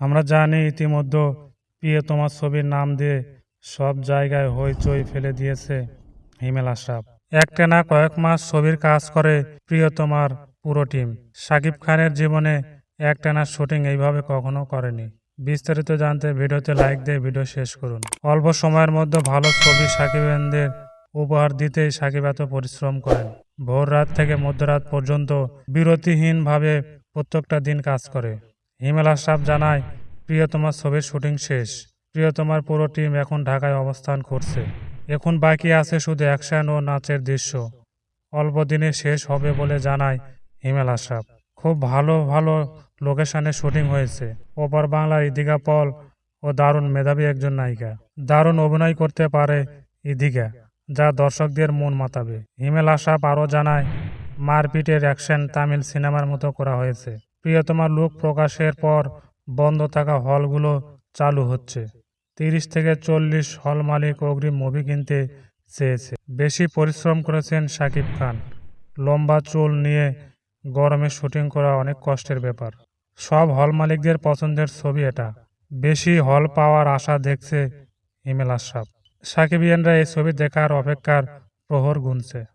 আমরা জানি ইতিমধ্যে প্রিয় তোমার ছবির নাম দিয়ে সব জায়গায় হইচই ফেলে দিয়েছে হিমেল আশরাফ। একটানা কয়েক মাস ছবির কাজ করে প্রিয়তমার পুরো টিম। শাকিব খানের জীবনে একটানা শুটিং এইভাবে কখনো করেনি। বিস্তারিত জানতে ভিডিওতে লাইক দিয়ে ভিডিও শেষ করুন। অল্প সময়ের মধ্যে ভালো ছবি সাকিবেনদের উপহার দিতেই সাকিব এত পরিশ্রম করেন। ভোর রাত থেকে মধ্যরাত পর্যন্ত বিরতিহীনভাবে প্রত্যেকটা দিন কাজ করে। হিমেল আশরাফ জানায়, প্রিয়তমার ছবির শুটিং শেষ। প্রিয়তমার পুরো টিম এখন ঢাকায় অবস্থান করছে। এখন বাকি আছে শুধু অ্যাকশন ও নাচের দৃশ্য। অল্প দিনে শেষ হবে বলে জানায় হিমেল আশরাফ। খুব ভালো ভালো লোকেশনে শুটিং হয়েছে। ওপার বাংলার ইদিকা পল ও দারুণ মেধাবী একজন নায়িকা। দারুণ অভিনয় করতে পারে ইদিকা যা দর্শকদের মন মাতাবে। হিমেল আশরাফ আরও জানায়, মারপিটের অ্যাকশন তামিল সিনেমার মতো করা হয়েছে। প্রিয়তমার লুক প্রকাশের পর বন্ধ থাকা হলগুলো চালু হচ্ছে। তিরিশ থেকে চল্লিশ হল মালিক অগ্রিম মুভি কিনতে চেয়েছে। বেশি পরিশ্রম করেছেন শাকিব খান। লম্বা চুল নিয়ে গরমে শুটিং করা অনেক কষ্টের ব্যাপার। সব হল মালিকদের পছন্দের ছবি এটা। বেশি হল পাওয়ার আশা দেখছে হিমেল আশরাফ। সাকিবিয়ানরা এই ছবি দেখার অপেক্ষার প্রহর গুনছে।